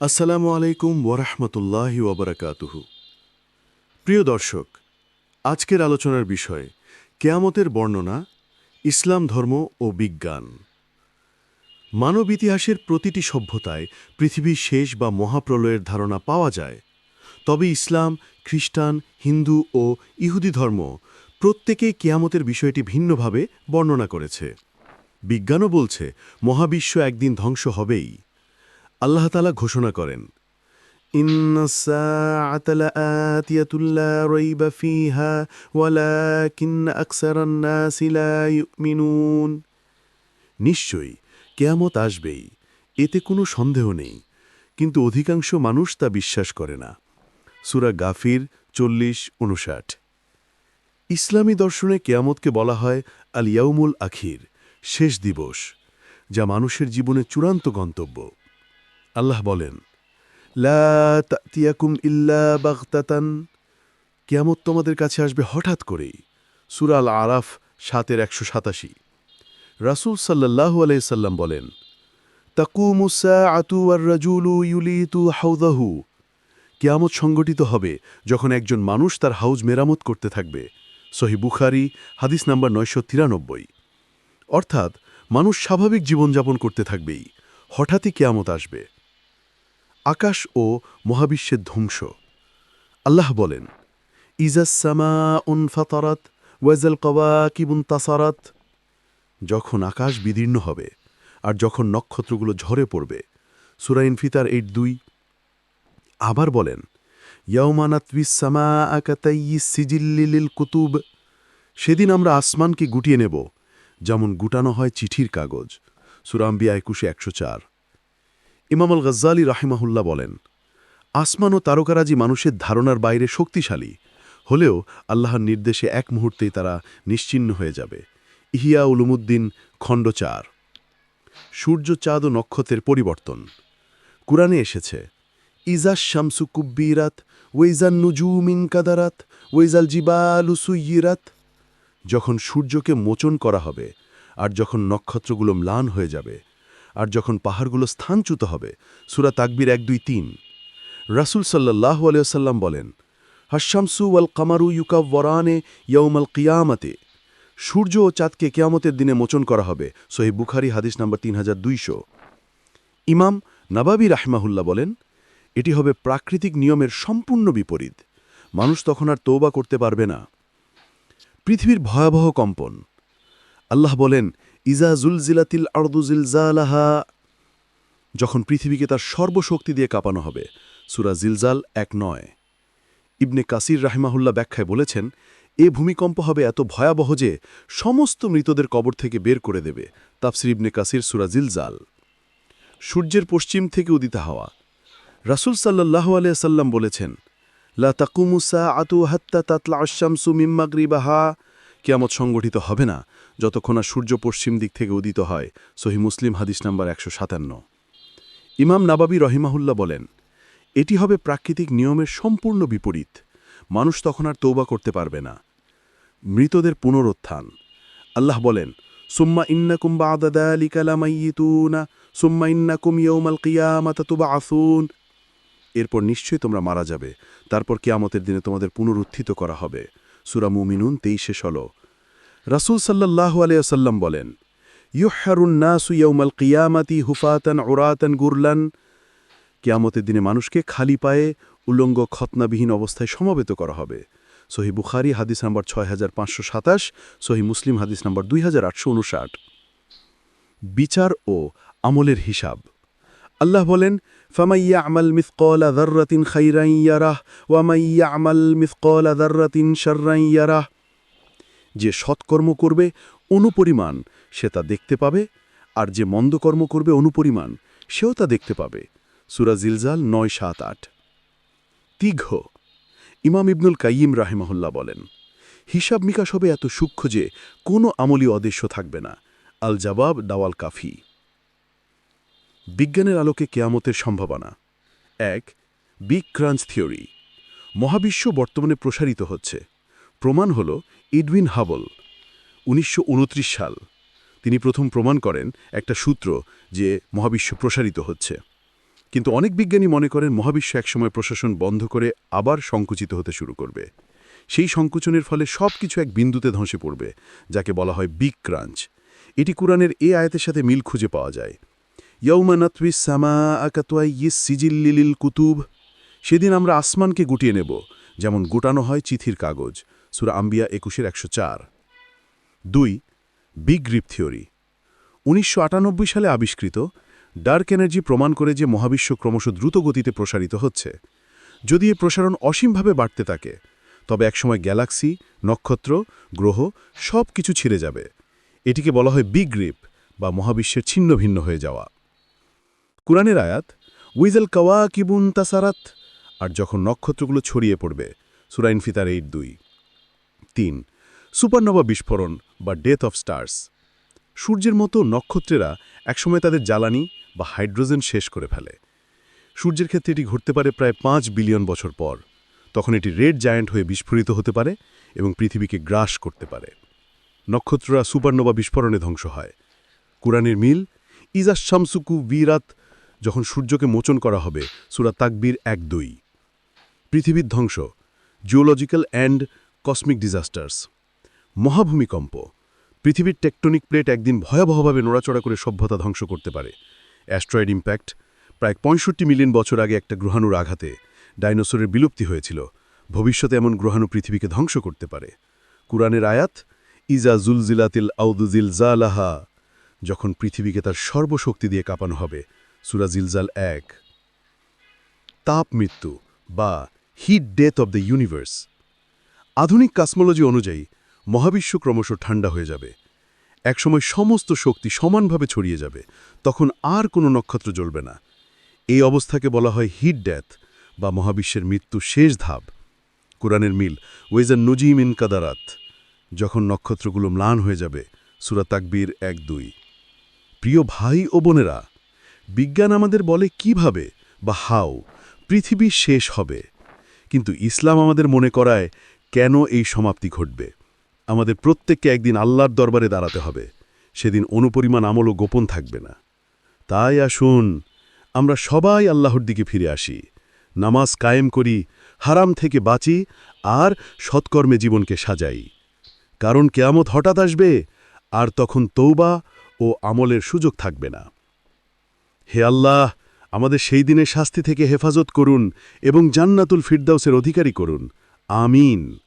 আসসালামু আলাইকুম ওরহমতুল্লাহি ওবরাকাতুহু প্রিয় দর্শক, আজকের আলোচনার বিষয়, কেয়ামতের বর্ণনা, ইসলাম ধর্ম ও বিজ্ঞান। মানব ইতিহাসের প্রতিটি সভ্যতায় পৃথিবীর শেষ বা মহাপ্রলয়ের ধারণা পাওয়া যায়, তবে ইসলাম, খ্রিস্টান, হিন্দু ও ইহুদি ধর্ম প্রত্যেকেই কেয়ামতের বিষয়টি ভিন্নভাবে বর্ণনা করেছে। বিজ্ঞানও বলছে, মহাবিশ্ব একদিন ধ্বংস হবেই। আল্লাহ তালা ঘোষণা করেন নিশ্চয়ই, কেয়ামত আসবেই, এতে কোনো সন্দেহ নেই, কিন্তু অধিকাংশ মানুষ তা বিশ্বাস করে না। সুরা গাফির চল্লিশ উনষাট ইসলামী দর্শনে কেয়ামতকে বলা হয় আল ইয়াউমুল আখির, শেষ দিবস, যা মানুষের জীবনে চূড়ান্ত গন্তব্য। আল্লাহ বলেন তাতিয়াকুম ইল্লা কেয়ামত তোমাদের কাছে আসবে হঠাৎ করেই সুরাল আরাফ সাতের একশো সাতাশি। রাসুল সাল্লাহু আলাইসাল্লাম বলেন তাকুমুসা আতু আর ইউলিতু হাউদাহু। কেয়ামত সংগঠিত হবে যখন একজন মানুষ তার হাউজ মেরামত করতে থাকবে। সহি বুখারি, হাদিস নাম্বার নয়শো তিরানব্বই। অর্থাৎ, মানুষ স্বাভাবিক জীবনযাপন করতে থাকবেই। হঠাৎই কেয়ামত আসবে। আকাশ ও মহাবিশ্বের ধ্বংস। আল্লাহ বলেন ইজাসমা উন ফাতারাত ওয়াজাল কবা কিবুন তাসারাত। যখন আকাশ বিদীর্ণ হবে আর যখন নক্ষত্রগুলো ঝরে পড়বে সুরাইন ফিতার এইট দুই আবার বলেন ইয়ৌমানাতবিসামা আকাতাই সিজিল্লিল কুতুব। সেদিন আমরা আসমানকে গুটিয়ে নেব, যেমন গুটানো হয় চিঠির কাগজ সুরাম্বিয়া একুশে একশো চার। ইমাম আল গজ্জালি রাহিমাহুল্লাহ বলেন, আসমান ও তারকারাজি মানুষের ধারণার বাইরে শক্তিশালী, হলেও আল্লাহর নির্দেশে এক মুহূর্তেই তারা নিশ্চিন্ন হয়ে যাবে। ইহিয়া উলুমুদ্দিন, খণ্ড চার। সূর্য, চাঁদ ও নক্ষত্রের পরিবর্তন। কুরআনে এসেছে ইজাস শামসু কুব্বিরাত ওয়েজান নুজুমিন কাদারাত ওয়েজাল জিবালু সুইয়িরাত। যখন সূর্যকে মোচন করা হবে, আর যখন নক্ষত্রগুলো ম্লান হয়ে যাবে আর যখন পাহাড়গুলো স্থানচ্যুত হবে, সুরা তাকবির এক, দুই, তিন। রাসুল সাল্লাহ আলিয়াল্লাম বলেন হাসামসু ওয়াল কামারু ইউকা ওয়ারানে ইয়ৌমাল কিয়ামতে। সূর্য ও চাঁদকে কেয়ামতের দিনে মোচন করা হবে সহি বুখারি, হাদিস নাম্বার তিন ইমাম নবাবি রাহমাহুল্লাহ বলেন, এটি হবে প্রাকৃতিক নিয়মের সম্পূর্ণ বিপরীত। মানুষ তখন আর তৌবা করতে পারবে না। পৃথিবীর ভয়াবহ কম্পন। আল্লাহ বলেন ইজা জুলজিলাতিল আর্দুজিলজালাহা যখন পৃথিবীকে তার সর্বশক্তি দিয়ে কাঁপানো হবে, সুরা জিলজাল এক নয়। ইবনে কাসির রাহিমাহুল্লাহ ব্যাখ্যায় বলেছেন, এ ভূমিকম্প হবে এত ভয়াবহ যে সমস্ত মৃতদের কবর থেকে বের করে দেবে, তাফসির ইবনে কাসির সুরা জিলজাল। সূর্যের পশ্চিম থেকে উদিত হওয়া। রাসুল সাল্লাহ আলিয়াল্লাম বলেছেন, লা তাকুমুসা আতু হাত্তা তাতলা আশামসু মিম্মাগরিবাহা কেয়ামত সংগঠিত হবে না, যতক্ষণ না সূর্য পশ্চিম দিক থেকে উদিত হয়, সহি মুসলিম হাদিস নাম্বার একশো সাতান্ন। ইমাম নাবাবি রহিমাহুল্লাহ বলেন, এটি হবে প্রাকৃতিক নিয়মের সম্পূর্ণ বিপরীত। মানুষ তখন আর তৌবা করতে পারবে না। মৃতদের পুনরুত্থান। আল্লাহ বলেন, সুম্মা ইন্নাকুম বাদালিকালামাইতুনা সুম্মা ইন্নাকুম ইয়ৌমাল কিয়ামাতা তুবা আসুন এরপর নিশ্চয়ই তোমরা মারা যাবে। তারপর কেয়ামতের দিনে তোমাদের পুনরুত্থিত করা হবে। সুরা মুমিনুন তেইশে ষোলো। রাসুল সাল্লাহ আলিয়াসাল্লাম বলেন ইউহারুন্নাসু ইয়ৌমাল কিয়ামাতি হুফাতান ওরাতান গুরলান। কেয়ামতের দিনে মানুষকে খালি পায়ে উলঙ্গ খতনাবিহীন অবস্থায় সমবেত করা হবে। সহি বুখারি, হাদিস নম্বর ছয় হাজার পাঁচশো সাতাশ, সহি মুসলিম, হাদিস নম্বর দুই হাজার আটশো উনষাট। বিচার ও আমলের হিসাব। আল্লাহ বলেন ফামাইয়া আমাল মিথকলা দর্রাতিন খাইরাইয়ারাহ ওয়ামাইয়া আমাল মিথকলা দর্রাতিন শর্রাইয়ারাহ যে সৎকর্ম করবে, অনুপরিমাণ সে তা দেখতে পাবে, আর যে মন্দকর্ম করবে, অনুপরিমাণ সেও তা দেখতে পাবে। সুরা জিলজাল নয়, সাত, আট। তিঘ। ইমাম ইবনুল কাইয়িম রাহিমাহুল্লাহ বলেন হিসাব মিকাশ হবে এত সূক্ষ্ম যে কোনো আমলি অদেশ্য থাকবে না। আল জবাব দাওয়াল কাফি বিজ্ঞানের আলোকে কেয়ামতের সম্ভাবনা। এক বিগ ক্রাঞ্চ থিওরি। মহাবিশ্ব বর্তমানে প্রসারিত হচ্ছে। প্রমাণ হল ইডউইন হাবল, উনিশশো উনত্রিশ সাল। তিনি প্রথম প্রমাণ করেন একটা সূত্র যে মহাবিশ্ব প্রসারিত হচ্ছে। কিন্তু অনেক বিজ্ঞানী মনে করেন মহাবিশ্ব একসময় প্রশাসন বন্ধ করে আবার সংকুচিত হতে শুরু করবে। সেই সংকুচনের ফলে সব কিছু এক বিন্দুতে ধসে পড়বে, যাকে বলা হয় বিগ ক্রাঞ্চ এটি কুরআনের এ আয়াতের সাথে মিল খুঁজে পাওয়া যায়। ইয়ৌমা নাতউই সামা আকাতুয়াই ইস সিজিল্লিলিল কুতুব সেদিন আমরা আসমানকে গুটিয়ে নেব, যেমন গোটানো হয় চিঠির কাগজ, সুরা আম্বিয়া একুশের একশো চার। দুই বিগ গ্রিপ থিওরি উনিশশো আটানব্বই সালে আবিষ্কৃত ডার্ক এনার্জি প্রমাণ করে যে মহাবিশ্ব ক্রমশ দ্রুত গতিতে প্রসারিত হচ্ছে। যদি এ প্রসারণ অসীমভাবে বাড়তে থাকে, তবে একসময় গ্যালাক্সি, নক্ষত্র, গ্রহ সব কিছু ছিঁড়ে যাবে। এটিকে বলা হয় বিগ গ্রিপ বা মহাবিশ্বের ছিন্ন ভিন্ন হয়ে যাওয়া। কুরআনের আয়াত, উইজেল কাওয়া কিবুন তাসারাত আর যখন নক্ষত্রগুলো ছড়িয়ে পড়বে সুরাইন ফিতার এইট দুই। তিন সুপারনোভা বিস্ফোরণ বা ডেথ অফ স্টার্স। সূর্যের মতো নক্ষত্রেরা একসময় তাদের জ্বালানি বা হাইড্রোজেন শেষ করে ফেলে। সূর্যের ক্ষেত্রে এটি ঘটতে পারে প্রায় পাঁচ বিলিয়ন বছর পর। তখন এটি রেড জায়ান্ট হয়ে বিস্ফোরিত হতে পারে এবং পৃথিবীকে গ্রাস করতে পারে। নক্ষত্ররা সুপারনোভা বিস্ফোরণে ধ্বংস হয়। কুরআনের মিল, ইজা শামসুকু বীরাত যখন সূর্যকে মোচন করা হবে, সুরা তাকবীর এক দুই। পৃথিবীর ধ্বংস জিওলজিক্যাল অ্যান্ড কসমিক ডিজাস্টার্স মহাভূমিকম্প, পৃথিবীর টেকটনিক প্লেট একদিন ভয়াবহভাবে নড়াচড়া করে সভ্যতা ধ্বংস করতে পারে। অ্যাস্ট্রয়েড ইম্প্যাক্ট প্রায় পঁয়ষট্টি মিলিয়ন বছর আগে একটা গ্রহাণুর আঘাতে ডাইনোসরের বিলুপ্তি হয়েছিল। ভবিষ্যতে এমন গ্রহাণু পৃথিবীকে ধ্বংস করতে পারে। কুরআনের আয়াত, ইজা জুলজিলাতিল আউদুজিল জালাহা যখন পৃথিবীকে তার সর্বশক্তি দিয়ে কাঁপানো হবে সুরা জিলজাল এক। তাপ মৃত্যু বা heat death of the universe আধুনিক কাসমোলজি অনুযায়ী, মহাবিশ্ব ক্রমশ ঠান্ডা হয়ে যাবে। একসময় সমস্ত শক্তি সমানভাবে ছড়িয়ে যাবে, তখন আর কোনো নক্ষত্র জ্বলবে না। এই অবস্থাকে বলা হয় হিট ডেথ বা মহাবিশ্বের মৃত্যু শেষ ধাপ। কোরআনের মিল ওয়েজার নজিম ইন কাদারাত, যখন নক্ষত্রগুলো ম্লান হয়ে যাবে, সুরা তাকবীর এক দুই। প্রিয় ভাই ও বোনেরা বিজ্ঞান আমাদের বলে কীভাবে বা হাও পৃথিবী শেষ হবে। কিন্তু ইসলাম আমাদের মনে করায় কেন এই সমাপ্তি ঘটবে? আমাদের প্রত্যেককে একদিন আল্লাহর দরবারে দাঁড়াতে হবে। সেদিন অনুপরিমাণ আমলও গোপন থাকবে না। তাই আসুন, আমরা সবাই আল্লাহর দিকে ফিরে আসি। নামাজ কায়েম করি, হারাম থেকে বাঁচি আর সৎকর্মে জীবনকে সাজাই। কারণ কেয়ামত হঠাৎ আসবে আর তখন তৌবা ও আমলের সুযোগ থাকবে না। হে আল্লাহ, আমাদের সেই দিনের শাস্তি থেকে হেফাজত করুন এবং জান্নাতুল ফিরদাউসের অধিকারী করুন। আমিন।